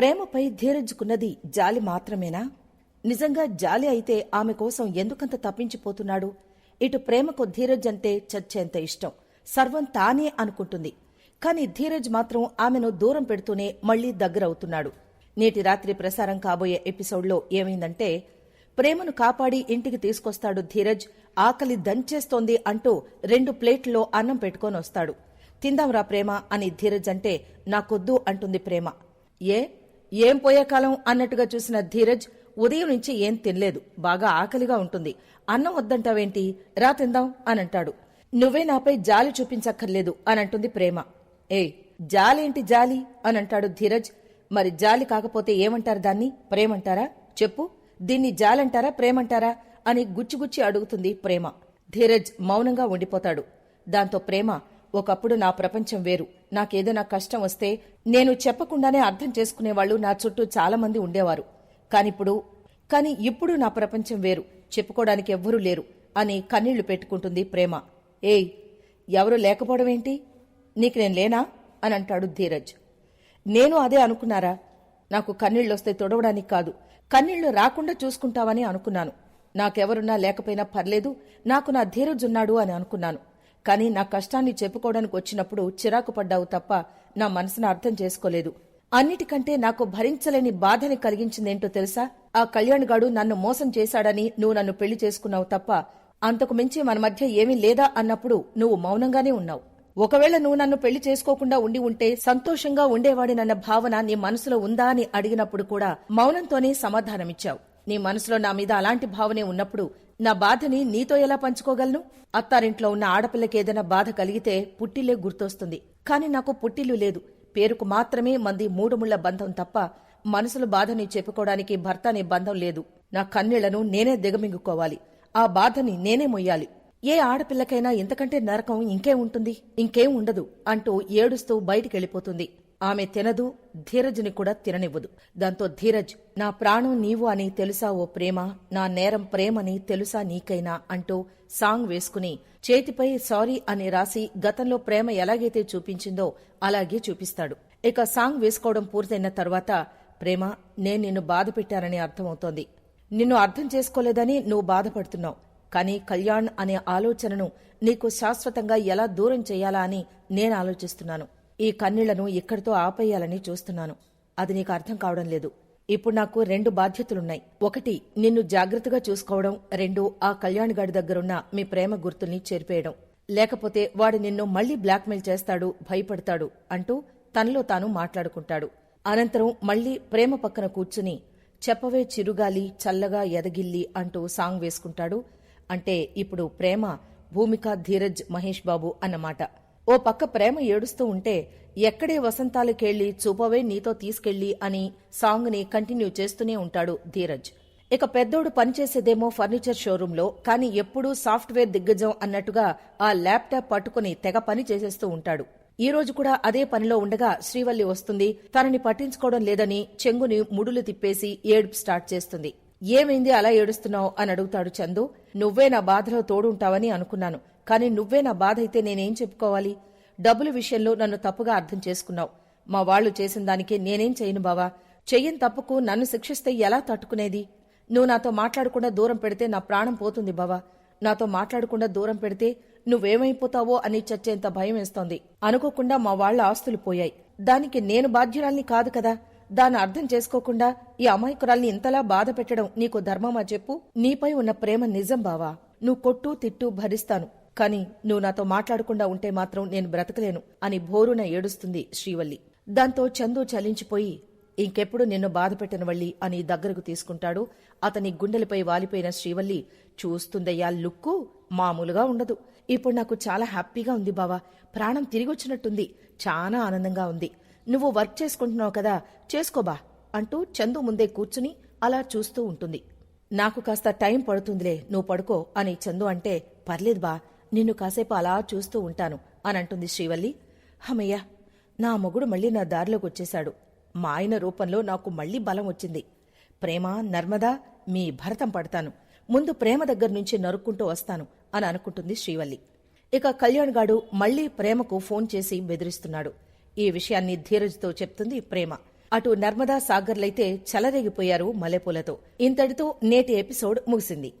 ప్రేమపై ధీరజ్కున్నది జాలి మాత్రమేనా? నిజంగా జాలి అయితే ఆమె కోసం ఎందుకంత తప్పించిపోతున్నాడు? ఇటు ప్రేమకు ధీరజ్ అంటే చచ్చేంత ఇష్టం. సర్వం తానే అనుకుంటుంది. కాని ధీరజ్ మాత్రం ఆమెను దూరం పెడుతూనే మళ్ళీ దగ్గరవుతున్నాడు. నేటి రాత్రి ప్రసారం కాబోయే ఎపిసోడ్లో ఏమైందంటే ప్రేమను కాపాడి ఇంటికి తీసుకొస్తాడు ధీరజ్. ఆకలి దంచేస్తోంది అంటూ రెండు ప్లేట్లో అన్నం పెట్టుకొని వస్తాడు. తిందాంరా ప్రేమ అని ధీరజ్ అంటే నాకొద్దు అంటుంది ప్రేమ. ఏ? ఏం పోయే కాలం అన్నట్టుగా చూసిన ధీరజ్ ఉదయం నుంచి ఏం తినలేదు. బాగా ఆకలిగా ఉంటుంది. అన్నం వద్దంటావేంటి? రా తిందాం అని అంటాడు నువ్వే నాపై జాలి చూపించక్కర్లేదు అనంటుంది ప్రేమ. ఏయ్ జాలేంటి జాలి? అని అంటాడు ధీరజ్. మరి జాలి కాకపోతే ఏమంటారు దాన్ని? ప్రేమంటారా? చెప్పు. దీన్ని జాలంటారా? ప్రేమంటారా? అని గుచ్చిగుచ్చి అడుగుతుంది ప్రేమ. ధీరజ్ మౌనంగా ఉండిపోతాడు. దాంతో ప్రేమ ఒకప్పుడు నా ప్రపంచం వేరు. నాకేదైనా కష్టం వస్తే నేను చెప్పకుండానే అర్థం చేసుకునేవాళ్ళు నా చుట్టూ చాలామంది ఉండేవారు. కానిప్పుడు కాని ఇప్పుడు నా ప్రపంచం వేరు. చెప్పుకోవడానికి ఎవ్వరూ లేరు అని కన్నీళ్ళు పెట్టుకుంటుంది ప్రేమ. ఏయ్ ఎవరు లేకపోవడమేంటి నీకు నేను లేనా? అని అంటాడు ధీరజ్. నేను అదే అనుకున్నారా? నాకు కన్నీళ్ళొస్తే తొడవడానికి కాదు. కన్నీళ్ళు రాకుండా చూసుకుంటావని అనుకున్నాను. నాకెవరున్నా లేకపోయినా పర్లేదు. నాకు నా ధీరజ్ ఉన్నాడు అని అనుకున్నాను. కానీ నా కష్టాన్ని చెప్పుకోవడానికి వచ్చినప్పుడు చిరాకు పడ్డావు తప్ప నా మనసును అర్థం చేసుకోలేదు. అన్నిటికంటే నాకు భరించలేని బాధని కలిగించిందేంటో తెలుసా? ఆ కళ్యాణ్గాడు నన్ను మోసం చేశాడని నువ్వు నన్ను పెళ్ళి చేసుకున్నావు తప్ప అంతకు మించి మన మధ్య ఏమీ లేదా అన్నప్పుడు నువ్వు మౌనంగానే ఉన్నావు. ఒకవేళ నువ్వు నన్ను పెళ్ళి చేసుకోకుండా ఉండి ఉంటే సంతోషంగా ఉండేవాడినన్న భావన నీ మనసులో ఉందా అని అడిగినప్పుడు కూడా మౌనంతోనే సమాధానమిచ్చావు. నీ మనసులో నా మీద అలాంటి భావనే ఉన్నప్పుడు నా బాధని నీతో ఎలా పంచుకోగలను? అత్తారింట్లో ఉన్న ఆడపిల్లకి ఏదైనా బాధ కలిగితే పుట్టిల్లే గుర్తొస్తుంది. కాని నాకు పుట్టిల్లు లేదు. పేరుకు మాత్రమే మంది మూడుముళ్ళ బంధం తప్ప మనసుల బాధని చెప్పుకోవడానికి భర్త అనే బంధం లేదు. నా కన్నీళ్ళను నేనే దిగమింగుకోవాలి. ఆ బాధని నేనే మొయ్యాలి. ఏ ఆడపిల్లకైనా ఇంతకంటే నరకం ఇంకేం ఉంటుంది? ఇంకేం ఉండదు అంటూ ఏడుస్తూ బయటికెళ్ళిపోతుంది. ఆమె తినదు ధీరజ్ని కూడా తిననివ్వదు. దాంతో ధీరజ్ నా ప్రాణం నీవు అని తెలుసా ఓ ప్రేమ నా నేరం ప్రేమని తెలుసా నీకైనా అంటూ సాంగ్ వేసుకుని చేతిపై సారీ అని రాసి గతంలో ప్రేమ ఎలాగైతే చూపించిందో అలాగే చూపిస్తాడు. ఇక సాంగ్ వేసుకోవడం పూర్తయిన తర్వాత ప్రేమ నేను నిన్ను బాధ పెట్టానని అర్థమవుతోంది. నిన్ను అర్థం చేసుకోలేదని నువ్వు బాధపడుతున్నావు. కానీ కళ్యాణ్ అనే ఆలోచనను నీకు శాశ్వతంగా ఎలా దూరం చేయాలా అని నేను ఆలోచిస్తున్నాను. ఈ కన్నీళ్ళను ఇక్కడితో ఆపేయాలని చూస్తున్నాను. అది నీకు అర్థం కావడం లేదు. ఇప్పుడు నాకు రెండు బాధ్యతలున్నాయి. ఒకటి నిన్ను జాగ్రత్తగా చూసుకోవడం. రెండు ఆ కళ్యాణ్ గాడి దగ్గరున్న మీ ప్రేమ గుర్తుల్ని చేరిపేయడం. లేకపోతే వాడు నిన్ను మళ్ళీ బ్లాక్మెయిల్ చేస్తాడు భయపడతాడు అంటూ తనలో తాను మాట్లాడుకుంటాడు. అనంతరం మళ్ళీ ప్రేమ పక్కన కూర్చుని చెప్పవే చిరుగాలి చల్లగా ఎదగిల్లి అంటూ సాంగ్ వేసుకుంటాడు. అంటే ఇప్పుడు ప్రేమ భూమిక ధీరజ్ మహేష్ బాబు అన్నమాట. ఓ పక్క ప్రేమ ఏడుస్తూ ఉంటే ఎక్కడే వసంతాలకెళ్ళి చూపవే నీతో తీసుకెళ్ళి అని సాంగ్ని కంటిన్యూ చేస్తూనే ఉంటాడు ధీరజ్. ఇక పెద్దోడు పనిచేసేదేమో ఫర్నిచర్ షోరూంలో కానీ ఎప్పుడూ సాఫ్ట్వేర్ దిగ్గజం అన్నట్టుగా ఆ ల్యాప్టాప్ పట్టుకుని తెగ పని చేసేస్తూ ఉంటాడు. ఈ రోజు కూడా అదే పనిలో ఉండగా శ్రీవల్లి వస్తుంది. తనని పట్టించుకోవడం లేదని చెంగుని ముడులు తిప్పేసి ఏడుపు స్టార్ట్ చేస్తుంది. ఏమైంది అలా ఏడుస్తున్నావు? అని అడుగుతాడు చందు. నువ్వే నా బాధలో తోడుంటావని అనుకున్నాను. కానీ నువ్వే నా బాధ అయితే నేనేం చెప్పుకోవాలి? డబ్బుల విషయంలో నన్ను తప్పుగా అర్థం చేసుకున్నావు. మా వాళ్ళు చేసిన దానికి నేనేం చేయను బావా? చెయ్యని తప్పుకు నన్ను శిక్షిస్తే ఎలా తట్టుకునేది? నువ్వు నాతో మాట్లాడకుండా దూరం పెడితే నా ప్రాణం పోతుంది బావా. నాతో మాట్లాడకుండా దూరం పెడితే నువ్వేమైపోతావో అని చచ్చేంత భయం వేస్తోంది. అనుకోకుండా మా వాళ్ళ ఆస్తులు పోయాయి. దానికి నేను బాధ్యురాల్ని కాదు కదా. దాన్ని అర్థం చేసుకోకుండా ఈ అమాయకురాల్ని ఇంతలా బాధ పెట్టడం నీకు ధర్మమా చెప్పు? నీపై ఉన్న ప్రేమ నిజం బావా. నువ్వు కొట్టు తిట్టు భరిస్తాను. కాని నువ్వు నాతో మాట్లాడకుండా ఉంటే మాత్రం నేను బ్రతకలేను అని భోరున ఏడుస్తుంది శ్రీవల్లి. దాంతో చందు చలించిపోయి ఇంకెప్పుడు నిన్ను బాధపెట్టినవల్లి అని దగ్గరకు తీసుకుంటాడు. అతని గుండెలపై వాలిపోయిన శ్రీవల్లి చూస్తుందయ్యా లుక్కు మామూలుగా ఉండదు. ఇప్పుడు నాకు చాలా హ్యాపీగా ఉంది బావా. ప్రాణం తిరిగొచ్చినట్టుంది. చాలా ఆనందంగా ఉంది. నువ్వు వర్క్ చేసుకుంటున్నావు కదా చేసుకోబా అంటూ చందు ముందే కూర్చుని అలా చూస్తూ ఉంటుంది. నాకు కాస్త టైం పడుతుందిలే నువ్వు పడుకో అని చందు అంటే పర్లేదు బా నిన్ను కాసేపు అలా చూస్తూ ఉంటాను అనంటుంది శ్రీవల్లి. హమయ్య నా మొగుడు మళ్ళీ నా దారిలోకి వచ్చేశాడు. మా ఆయన రూపంలో నాకు మళ్ళీ బలం వచ్చింది. ప్రేమ నర్మదా మీ భరతం పడతాను. ముందు ప్రేమ దగ్గర నుంచి నరుక్కుంటూ వస్తాను అని అనుకుంటుంది శ్రీవల్లి. ఇక కళ్యాణ్ గాడు మళ్ళీ ప్రేమకు ఫోన్ చేసి బెదిరిస్తున్నాడు. ఈ విషయాన్ని ధీరజ్తో చెప్తుంది ప్రేమ. అటు నర్మదా సాగర్లైతే చలరేగిపోయారు మల్లెపూలతో. ఇంతటితో నేటి ఎపిసోడ్ ముగిసింది.